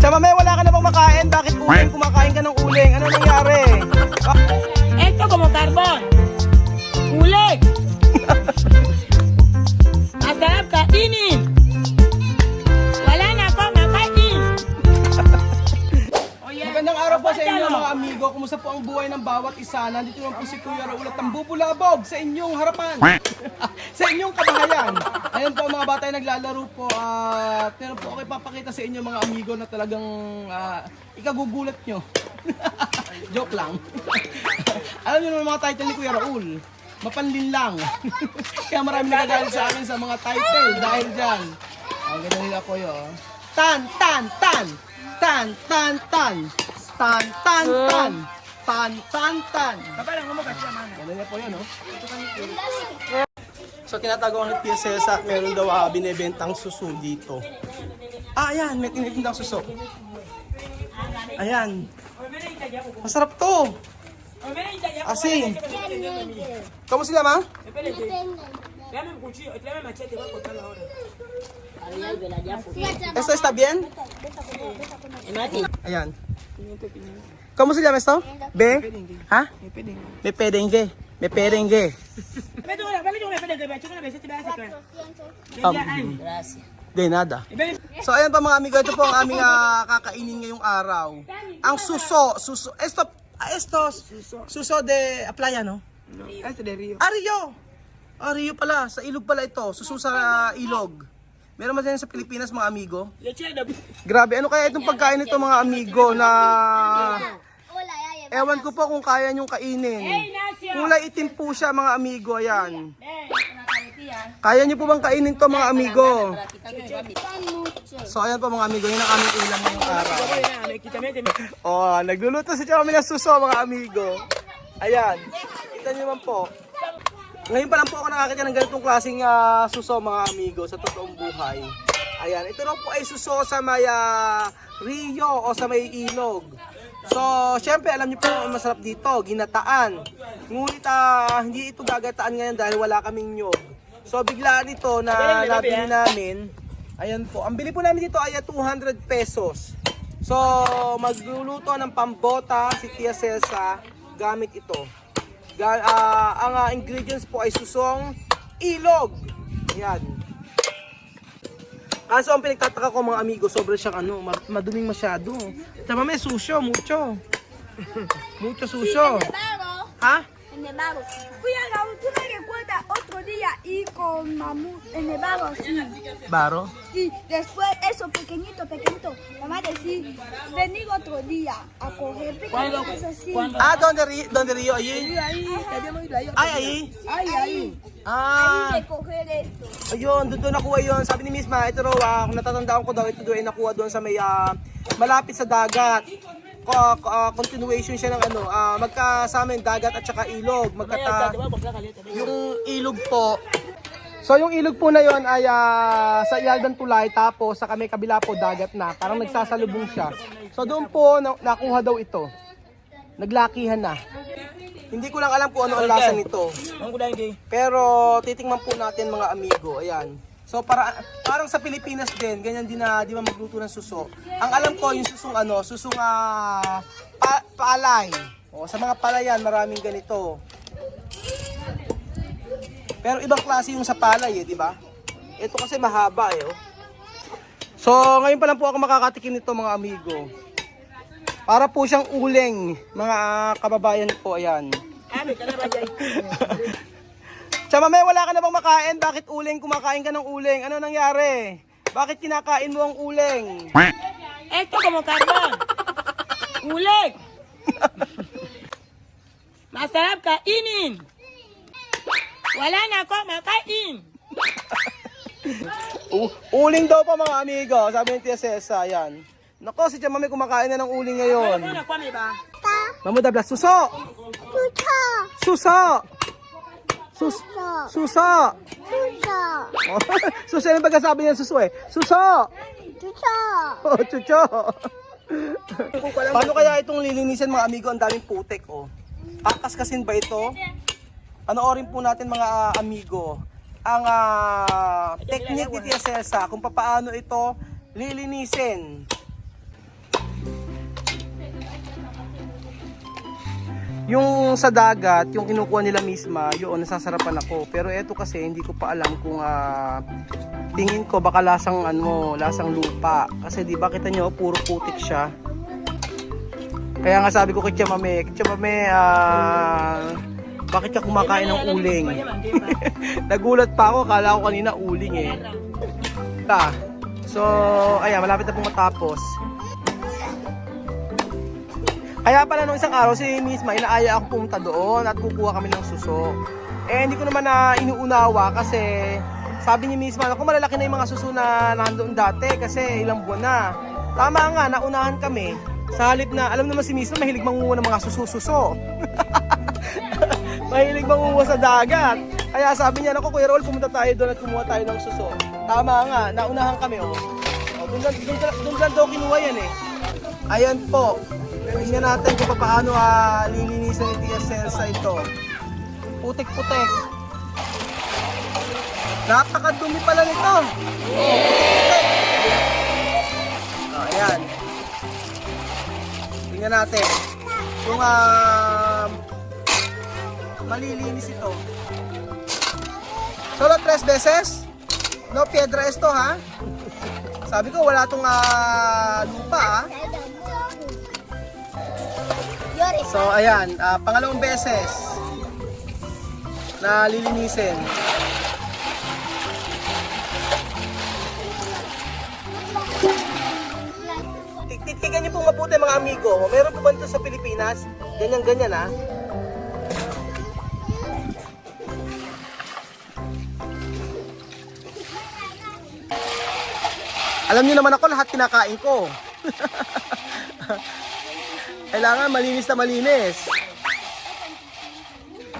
Sa mamaya wala ka na bang makain? Bakit uling kumakain ka ng uling? Ano nangyari? Esto como carbón. Kumusta po ang buhay ng bawat isa? Nandito naman po si Kuya Raul at ang bubulabog sa inyong harapan. sa inyong kabahayan. Ayun po mga bata naglalaro po at meron po ako ipapakita sa inyo mga amigo na talagang ah, ikagugulat nyo. Joke lang. Alam niyo naman mga title ni Kuya Raul. Mapanlin lang. Kaya marami nagagalit sa akin sa mga title dahil dyan. Ang ganda nila po yun. Tan, tan, tan. Tan, tan, tan. Tan, tan, tan. Tan, tan, tan. Ganda niya po yun, no? So, Tia Cesa at meron daw ah, binibentang suso dito. Ah, ayan. May tinitindang suso. Ayan. Masarap to. Asin. Kamu sila, ma? ¿Esto está bien? Ayan. ¿Cómo se llama esto? ¿Be? ¿Ah? Me perengue. Me perengue. Um, de nada. So ayan pa mga amigo, ito po ang aming ah, kakainin ngayong araw. Ang suso, suso. Esto, ah, esto, suso de ah, playa, no? Este de Río. Ah, Rio! Ah, Rio pala. Sa ilog pala ito. Suso sa ilog. Meron man din sa Pilipinas mga amigo. Grabe, ano kaya itong pagkain nito mga amigo na... Ewan ko po kung kaya nyong kainin. Kulay itim po siya mga amigo, ayan. Kaya nyo po bang kainin to mga amigo? So ayan po mga amigo, yun ang aming ulam ngayong araw. Oh, nagluluto si Chami ng suso mga amigo. Ayan, kita nyo naman po. Ngayon pa lang po ako nakakita ng ganitong klaseng ah, suso mga amigo sa totoong buhay. Ayan, ito raw po ay suso sa may ah, Rio o sa may ilog. So, syempre alam niyo po ang masarap dito, ginataan. Ngunit ah, hindi ito gagataan ngayon dahil wala kaming nyog. So, biglaan ito na nabili namin. Ayan po, ang bili po namin dito ay ah, 200 pesos. So, magluluto ng pambota si Tia Cesa gamit ito. Ah, ang ah, ingredients po ay susong ilog. Ayan. Kaso ang pinagtataka ko mga amigo, sobrang siyang ano, ma- maduming masyado. Tama may susyo, mucho. mucho susyo. Ha? En el barro. Fui a la última que cuenta otro día y con mamú en el barro, sí. Baro? Sí, después eso pequeñito, pequeñito. Mamá decía, vení otro día a coger pequeñitos así. Ah, donde Rio, donde Rio, ahí. ahí, ahí. Ay, ahí. Ahí, ahí. Ah, De coger esto. ayun, doon doon nakuha yun. Sabi ni Miss Ma, ito raw, ah, kung natatandaan ko daw, ito doon ay nakuha doon sa may ah, malapit sa dagat. Ko, ko- ah, continuation siya ng ano, ah, magkasama yung dagat at saka ilog. Magkata, yung ilog po. So yung ilog po na yon ay ah, sa Ialdan Tulay tapos sa kami kabila po dagat na. Parang nagsasalubong siya. So doon po na- nakuha daw ito. Naglakihan na. Hindi ko lang alam kung ano ang lasa nito. Pero titingnan po natin mga amigo. Ayan. So para parang sa Pilipinas din, ganyan din na di ba magluto ng suso. Ang alam ko yung susong ano, susong ah, pa- palay. O, sa mga palayan maraming ganito. Pero ibang klase yung sa palay eh, di ba? Ito kasi mahaba eh. Oh. So ngayon pa lang po ako makakatikim nito mga amigo. Para po siyang uling, mga kababayan ko, ayan. Dyan? Tsaka mamaya wala ka na bang makain? Bakit uling? Kumakain ka ng uling. Ano nangyari? Bakit kinakain mo ang uling? Esto como carbón. Uleg. Masarap kainin. Wala na ako makain. U- uling daw pa mga amigo. Sabi ni Tia Cesa, yan. Nako, si Tia Mami kumakain na ng uling ngayon. Ano na kwame ba? Mamu dabla, suso! Chucho, Suso! Sus suso! chucho, suso yung pagkasabi niya suso eh. Suso! chucho. Oh, chucho! Paano kaya itong lilinisan mga amigo? Ang daming putek oh. Kakaskasin ba ito? Anoorin po natin mga uh, amigo ang uh, technique ni Tia Celsa kung paano ito lilinisin. Yung sa dagat, yung kinukuha nila misma, yun, nasasarapan ako. Pero eto kasi, hindi ko pa alam kung uh, tingin ko baka lasang ano, lasang lupa. Kasi di ba kita nyo, puro putik siya. Kaya nga sabi ko kay Chamame, Chamame, ah... Uh, bakit ka kumakain ng uling? Nagulat pa ako, kala ko kanina uling eh. Ta. So, ayan, malapit na pong matapos. Kaya pala nung isang araw, si Miss Ma, inaaya ako pumunta doon at kukuha kami ng suso. Eh, hindi ko naman na inuunawa kasi sabi ni Miss Ma, ako malalaki na yung mga suso na nandoon dati kasi ilang buwan na. Tama nga, naunahan kami. Sa halip na, alam naman si Miss Ma, mahilig manguha ng mga suso-suso. mahilig manguha sa dagat. Kaya sabi niya, naku Kuya Rol, pumunta tayo doon at kumuha tayo ng suso. Tama nga, naunahan kami oh. oh doon, lang- doon, doon lang daw kinuha yan eh. Ayan po. Tingnan natin kung paano ah, lilinisan ni Tia Celsa ito. Putik-putik. Napakadumi pala nito. Oh, ayan. Tingnan natin. Kung ah, malilinis ito. Solo tres beses? No piedra esto ha? Sabi ko wala tong ah, lupa ha? So ayan, ah, pangalawang beses na lilinisin. Titigan niyo po mabuti mga amigo. Meron po ba sa Pilipinas? Ganyan-ganyan ha. Alam niyo naman ako lahat kinakain ko. Kailangan malinis na malinis.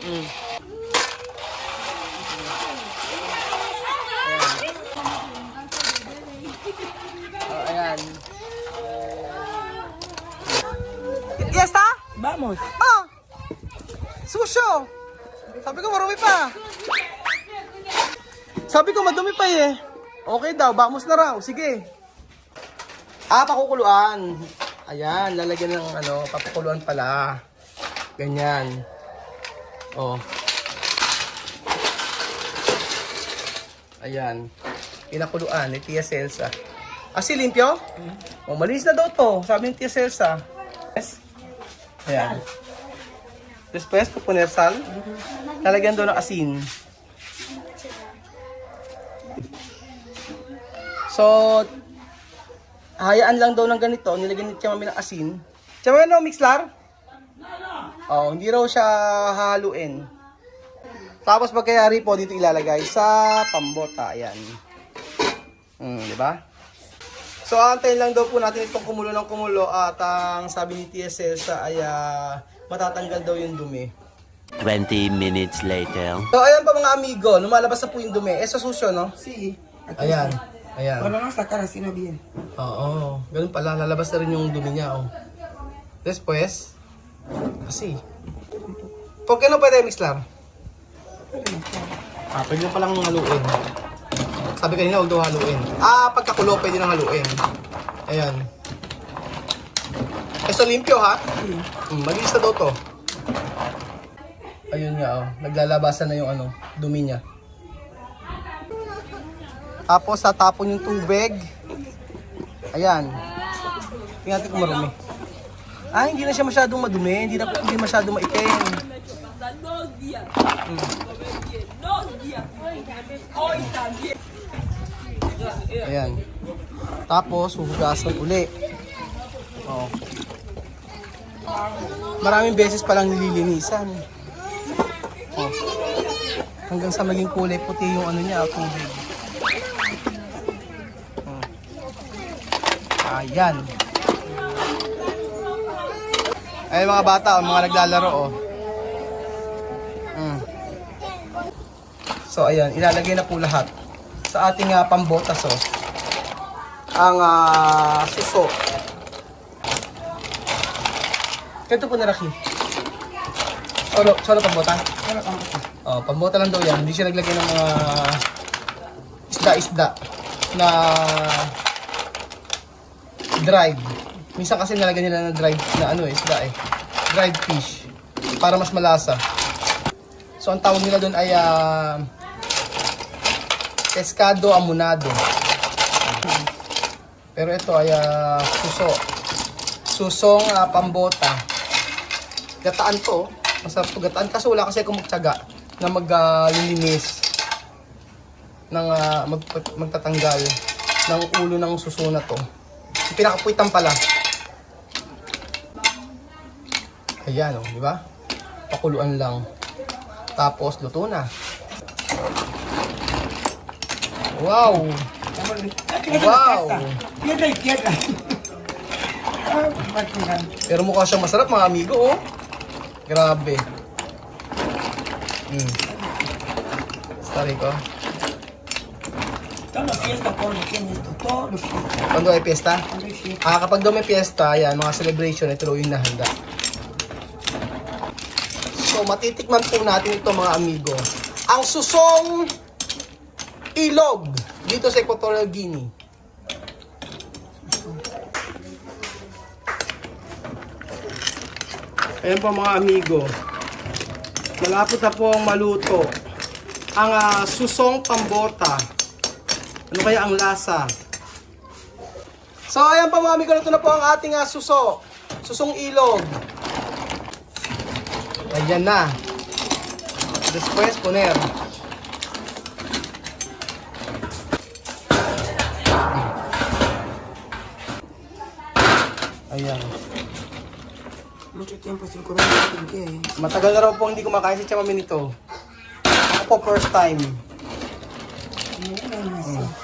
Mm. Daw, bamos na raw. Sige. Ah, pakukuluan. Ayan, lalagyan ng ano, papakuluan pala. Ganyan. Oh. Ayan. Pinakuluan ni Tia Celsa. Ah, si limpyo? Oh, malinis na daw to. Sabi ni Tia Celsa. Yes. Ayan. Después, pupuner sal. Lalagyan doon ng asin. So, hayaan lang daw ng ganito. Nilagyan ni Chamami ng asin. Chamami, no, mixlar? Oh, hindi raw siya haluin. Tapos pagkayari po dito ilalagay sa pambota. Ayan. Hmm, di ba? So, antayin lang daw po natin itong kumulo ng kumulo at ang sabi ni Tia Celsa ay ah, matatanggal daw yung dumi. 20 minutes later. So, ayan pa mga amigo, lumalabas na po yung dumi. Eh, sa susyo, no? Sí. Ayan. Ayan. Bueno, vamos a sacar así no bien. Oo, ganun pala. Lalabas na rin yung dumi niya, oh. Después, kasi. ¿Por qué no pwede mixlar? Ah, pwede na palang haluin. Sabi kanina, huwag daw haluin. Ah, pagkakulo, pwede nang haluin. Ayan. Eso limpyo, ha? Mm, malinis na daw to. Ayun nga, oh. Naglalabasan na yung ano, dumi niya. Tapos tatapon yung tubig. Ayan. Tingnan natin kung marumi. Ah, hindi na siya masyadong madumi. Hindi na hindi masyadong maitim. Hmm. Ayan. Tapos, huhugasan uli. Oh. Maraming beses palang nililinisan. Oh. Hanggang sa maging kulay puti yung ano niya, tubig. Ayan. Ay mga bata, oh, mga naglalaro oh. Mm. So ayan, ilalagay na po lahat sa ating uh, pambotas oh. Ang ah, suso. Ito po naraki. Solo, solo pambota? Oh, pambota lang daw yan. Hindi siya naglagay ng mga isda-isda na dried. Minsan kasi nalagyan nila ng dried na ano eh, isda eh. Dried fish. para mas malasa. So ang tawag nila doon ay ah, pescado amunado. Pero ito ay ah, suso. Susong ah, pambota. Gataan to. oh. Masarap to gataan. Kaso wala kasi akong magtyaga na maglilinis ng ah, mag, magtatanggal ng ulo ng suso na to. Pinakapuitan pala. Ayan oh, di ba? Pakuluan lang. Tapos luto na. Wow! Wow! Pero mukha siyang masarap mga amigo, oh. Grabe. Mm. Sorry ko. Los fiestas por tienen esto. Todos los fiestas. Quando ay piyesta? Cuando hay fiesta. Ah, kapag daw may piyesta, yan, mga celebration, ito daw yung nahanda. So, matitikman po natin ito mga amigo. Ang susong ilog dito sa Equatorial Guinea. Ayan po mga amigo. Malapit na po ang maluto. Ang ah, susong pambota. Ano kaya ang lasa? So, ayan pa mga amigo, ito na po ang ating ah, suso. Susong ilog. Ayan na. Después poner. Ayan. Mucho tiempo sin comer. ¿por qué? Matagal na raw po hindi kumakain si Chamami nito. Ako po first time. Mm.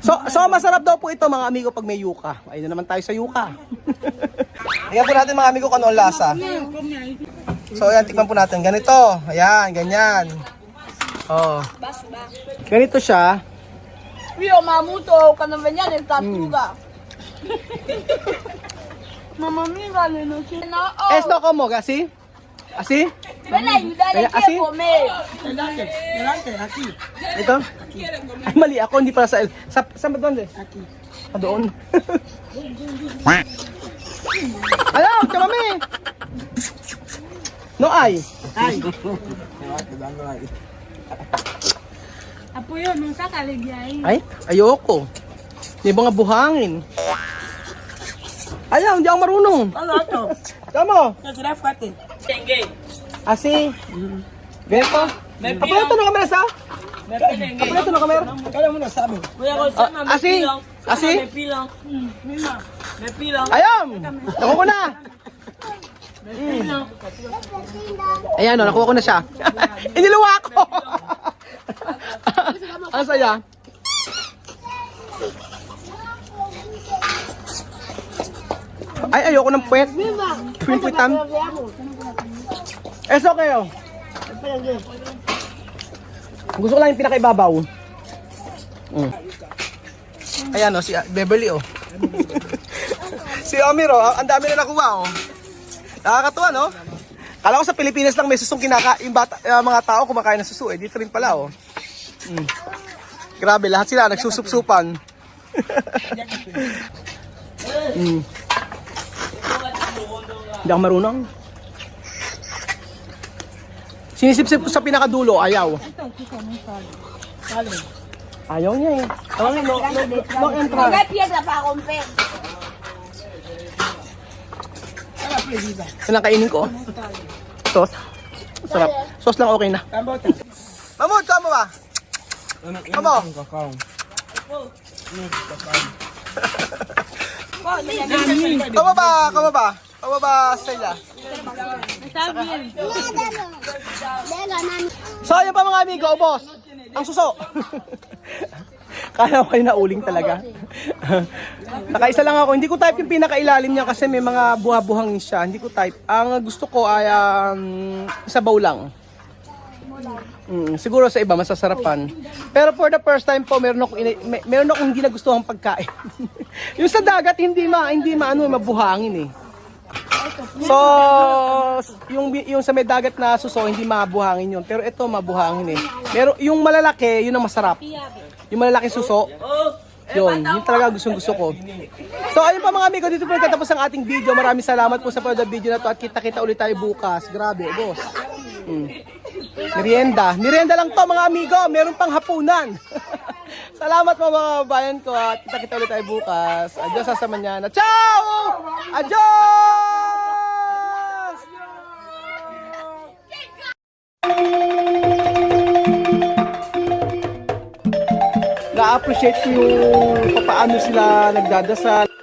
So, so masarap daw po ito mga amigo pag may yuka. Ayun na naman tayo sa yuka. Tingnan po natin mga amigo kung ano ang lasa. So, ayan, tikman po natin. Ganito. Ayan, ganyan. Oh. Ganito siya. Rio mamuto cuando venían en tortuga. Mamá mía, no sé. No, oh. Esto como, así? Así? Ven a ayudarle Kaya, así? Delante, delante, aquí, Ito? Ay, mali ako. Hindi pala sa... Sa, sa ba doon? aquí. Ah, doon. Ayaw, chamami! No ay. Ay. Apoyo, no sácale de ahí. Ay, ayoko. May mga buhangin. Ayaw, hindi ako marunong. Ano ito? Tama. Ya será fuerte. Tengue. Asi. Ganito. Apayato na kamera sa? Apayato na kamera. Cada uno sabe. Voy a gozar, Ah, así. Así. Me pilon. Me pilon. Ayam! Nakuha ko na. Ayan o, nakuha ko na siya. Iniluwa ko. Ang saya. Ay, ayoko ng puwet. Puwet-puwetan. It's okay oh. Gusto ko lang yung pinakaibabaw. Mm. Ayan o, si Beverly oh. si Amir oh, ang dami na nakuha oh. Nakakatuwa no? Kala ko sa Pilipinas lang may susong kinaka, yung bata, uh, mga tao kumakain ng suso eh. Dito rin pala oh. Mm. Grabe, lahat sila nagsusupsupan. mm. Hindi ako marunong. Sinisipsip ko sa pinakadulo, ayaw. Ayaw niya eh. Tawagin mo, no, no, no entra. No hay piedra para romper. Yan ang kainin ko. Sauce. Sarap. Sauce lang okay na. Mamud, kamo ba? Kamo? Kamo ba? Kamo ba? Kamo ba, Stella? So, ayun pa mga amigo, boss. Ang suso. Kaya ko kayo nauling talaga. Nakaisa lang ako. Hindi ko type yung pinakailalim niya kasi may mga buha-buhangin siya. Hindi ko type. Ang gusto ko ay um, sabaw lang. Mm, siguro sa iba masasarapan. Pero for the first time po, meron ako ini- may, meron akong hindi nagustuhan pagkain. yung sa dagat hindi ma hindi maano mabuhangin eh. So, yung yung sa may dagat na suso hindi mabuhangin yun. Pero ito mabuhangin eh. Pero yung malalaki, yun ang masarap. Yung malalaki suso, yun, yun talaga gustong gusto ko. So ayun pa mga amigo, dito po nagtatapos ang ating video. Maraming salamat po sa panood ng video na to at kita-kita ulit tayo bukas. Grabe, boss. Mm. Merienda. Merienda lang to mga amigo. Meron pang hapunan. salamat po mga bayan ko at kita-kita ulit tayo bukas. Adios sa manana. Ciao! Adios! Na-appreciate ko yung paano sila nagdadasal.